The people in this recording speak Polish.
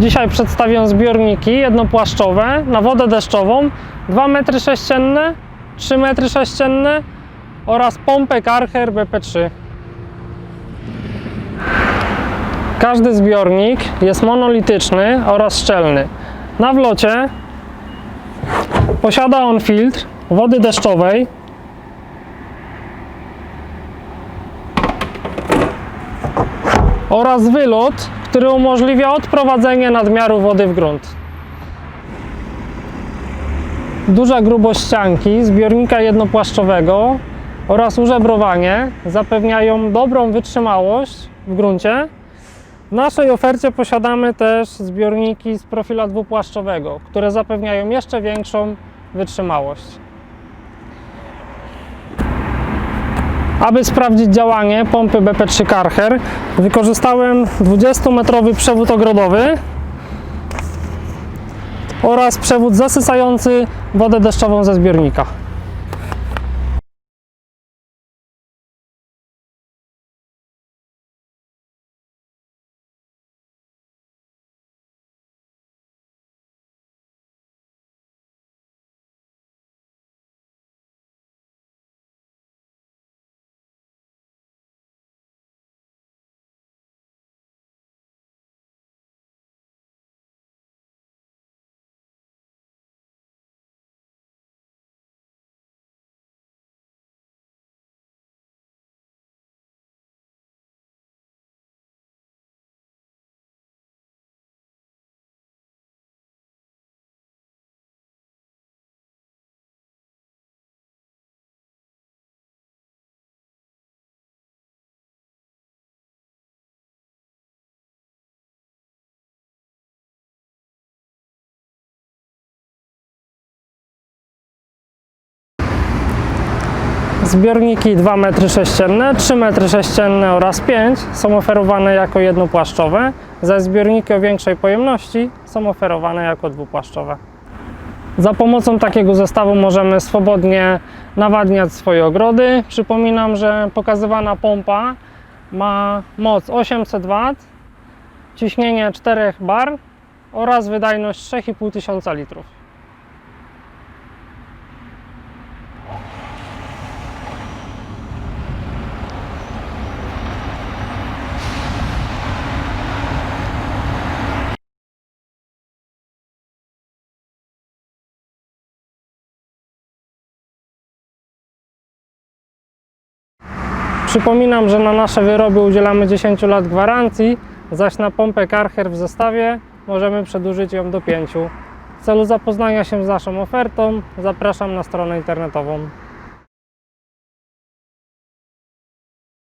Dzisiaj przedstawię zbiorniki jednopłaszczowe na wodę deszczową 2 m sześcienne, 3 m sześcienne oraz pompę Karcher BP3. Każdy zbiornik jest monolityczny oraz szczelny. Na wlocie posiada on filtr wody deszczowej oraz wylot, który umożliwia odprowadzenie nadmiaru wody w grunt. Duża grubość ścianki zbiornika jednopłaszczowego oraz użebrowanie zapewniają dobrą wytrzymałość w gruncie. W naszej ofercie posiadamy też zbiorniki z profila dwupłaszczowego, które zapewniają jeszcze większą wytrzymałość. Aby sprawdzić działanie pompy BP3 Karcher, wykorzystałem 20-metrowy przewód ogrodowy oraz przewód zasysający wodę deszczową ze zbiornika. Zbiorniki 2 m sześcienne, 3 m sześcienne oraz 5 są oferowane jako jednopłaszczowe, zaś zbiorniki o większej pojemności są oferowane jako dwupłaszczowe. Za pomocą takiego zestawu możemy swobodnie nawadniać swoje ogrody. Przypominam, że pokazywana pompa ma moc 800 W, ciśnienie 4 bar oraz wydajność 3500 litrów. Przypominam, że na nasze wyroby udzielamy 10 lat gwarancji, zaś na pompę Karcher w zestawie możemy przedłużyć ją do 5. W celu zapoznania się z naszą ofertą zapraszam na stronę internetową.